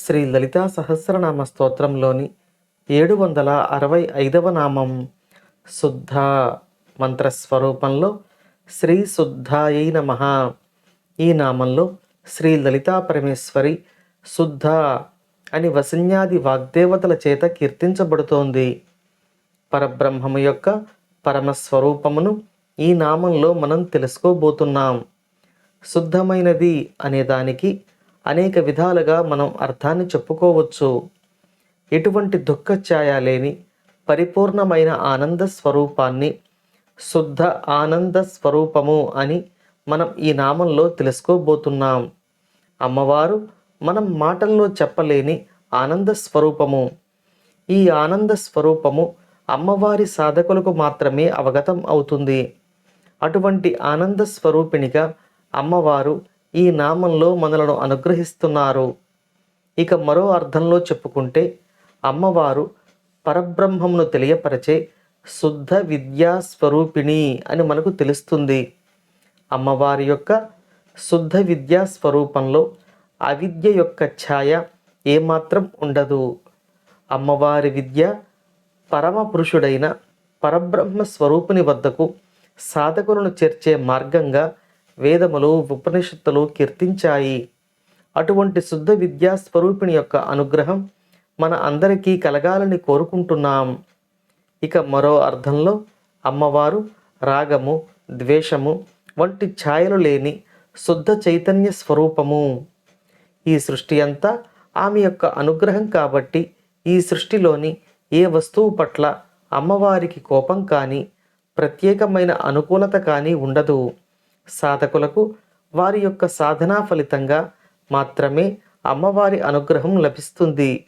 శ్రీ లలితా సహస్రనామ స్తోత్రంలోని ఏడు వందల అరవై ఐదవ నామం శుద్ధ మంత్రస్వరూపంలో శ్రీ శుద్ధాయై నమ. ఈ నామంలో శ్రీ లలితా పరమేశ్వరి శుద్ధ అని వసిన్యాది వాగ్దేవతల చేత కీర్తించబడుతోంది. పరబ్రహ్మము యొక్క పరమస్వరూపమును ఈ నామంలో మనం తెలుసుకోబోతున్నాం. శుద్ధమైనది అనే దానికి అనేక విధాలుగా మనం అర్థాన్ని చెప్పుకోవచ్చు. ఎటువంటి దుఃఖ ఛాయ లేని పరిపూర్ణమైన ఆనంద స్వరూపాన్ని శుద్ధ ఆనంద స్వరూపము అని మనం ఈ నామంలో తెలుసుకోబోతున్నాం. అమ్మవారు మనం మాటల్లో చెప్పలేని ఆనంద స్వరూపము. ఈ ఆనంద స్వరూపము అమ్మవారి సాధకులకు మాత్రమే అవగతం అవుతుంది. అటువంటి ఆనంద స్వరూపిణిగా అమ్మవారు ఈ నామంలో మనలను అనుగ్రహిస్తున్నారు. ఇక మరో అర్థంలో చెప్పుకుంటే అమ్మవారు పరబ్రహ్మమును తెలియపరచే శుద్ధ విద్యా స్వరూపిణి అని మనకు తెలుస్తుంది. అమ్మవారి యొక్క శుద్ధ విద్యా స్వరూపంలో అవిద్య యొక్క ఛాయ ఏమాత్రం ఉండదు. అమ్మవారి విద్య పరమ పురుషుడైన పరబ్రహ్మ స్వరూపుని వద్దకు సాధకులను చేర్చే మార్గంగా వేదములు ఉపనిషత్తులు కీర్తించాయి. అటువంటి శుద్ధ విద్యా స్వరూపిణి యొక్క అనుగ్రహం మన అందరికీ కలగాలని కోరుకుంటున్నాం. ఇక మరో అర్థంలో అమ్మవారు రాగము ద్వేషము వంటి ఛాయలు లేని శుద్ధ చైతన్య స్వరూపము. ఈ సృష్టి అంతా ఆమె యొక్క అనుగ్రహం కాబట్టి ఈ సృష్టిలోని ఏ వస్తువు పట్ల అమ్మవారికి కోపం కానీ ప్రత్యేకమైన అనుకూలత కానీ ఉండదు. సాధకులకు వారి యొక్క సాధనా ఫలితంగా మాత్రమే అమ్మవారి అనుగ్రహం లభిస్తుంది.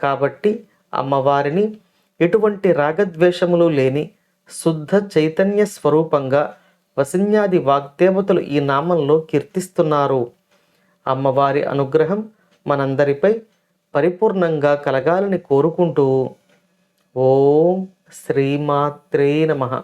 కాబట్టి అమ్మవారిని ఎటువంటి రాగద్వేషములు లేని శుద్ధ చైతన్య స్వరూపంగా వసిన్యాది వాగ్దేవతలు ఈ నామంలో కీర్తిస్తున్నారు. అమ్మవారి అనుగ్రహం మనందరిపై పరిపూర్ణంగా కలగాలని కోరుకుంటూ ఓం శ్రీమాత్రే నమః.